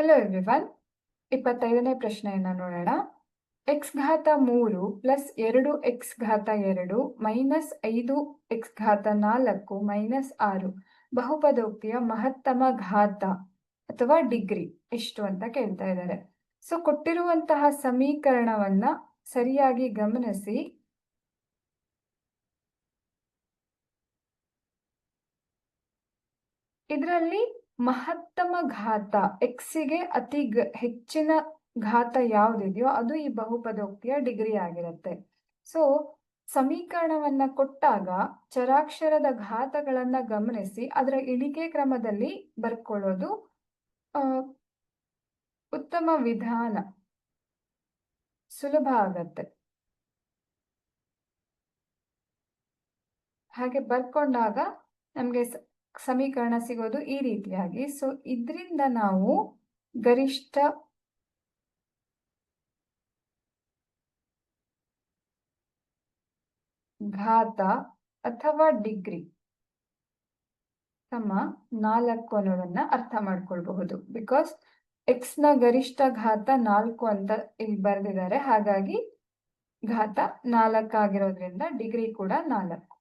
Hello everyone. ಇಪ್ಪತ್ತೈದನೇ ಪ್ರಶ್ನೆಯನ್ನ ನೋಡೋಣ. ಎಕ್ಸ್ ಘಾತ ಮೂರು ಪ್ಲಸ್ ಎರಡು ಎಕ್ಸ್ ಘಾತ ಎರಡು ಮೈನಸ್ ಐದು ಎಕ್ಸ್ ಘಾತ ನಾಲ್ಕು ಮೈನಸ್ ಆರು ಬಹುಪದೋಕ್ತಿಯ ಮಹತ್ತಮ ಘಾತ ಅಥವಾ ಡಿಗ್ರಿ ಎಷ್ಟು ಅಂತ ಕೇಳ್ತಾ ಇದ್ದಾರೆ. ಸೊ ಕೊಟ್ಟಿರುವಂತಹ ಸಮೀಕರಣವನ್ನ ಸರಿಯಾಗಿ ಗಮನಿಸಿ. ಇದರಲ್ಲಿ ಮಹತ್ತಮ ಘಾತ, ಎಕ್ಸಿಗೆ ಅತಿ ಹೆಚ್ಚಿನ ಘಾತ ಯಾವುದಿದೆಯೋ ಅದು ಈ ಬಹುಪದೋಕ್ತಿಯ ಡಿಗ್ರಿ ಆಗಿರುತ್ತೆ. ಸೊ, ಸಮೀಕರಣವನ್ನ ಕೊಟ್ಟಾಗ ಚರಾಕ್ಷರದ ಘಾತಗಳನ್ನ ಗಮನಿಸಿ ಅದರ ಇಳಿಕೆ ಕ್ರಮದಲ್ಲಿ ಬರ್ಕೊಳ್ಳೋದು ಉತ್ತಮ ವಿಧಾನ. ಸುಲಭ ಆಗತ್ತೆ. ಹಾಗೆ ಬರ್ಕೊಂಡಾಗ ನಮಗೆ ಸಮೀಕರಣ ಸಿಗೋದು ಈ ರೀತಿಯಾಗಿ. ಸೊ ಇದರಿಂದ ನಾವು ಗರಿಷ್ಠ ಘಾತ ಅಥವಾ ಡಿಗ್ರಿ ಸಮ ನಾಲ್ಕು ಅನ್ನೋದನ್ನ ಅರ್ಥ ಮಾಡ್ಕೊಳ್ಬಹುದು. ಬಿಕಾಸ್ ಎಕ್ಸ್ನ ಗರಿಷ್ಠ ಘಾತ ನಾಲ್ಕು ಅಂತ ಇಲ್ಲಿ ಬರೆದಿದ್ದಾರೆ. ಹಾಗಾಗಿ ಘಾತ ನಾಲ್ಕಾಗಿರೋದ್ರಿಂದ ಡಿಗ್ರಿ ಕೂಡ ನಾಲ್ಕು.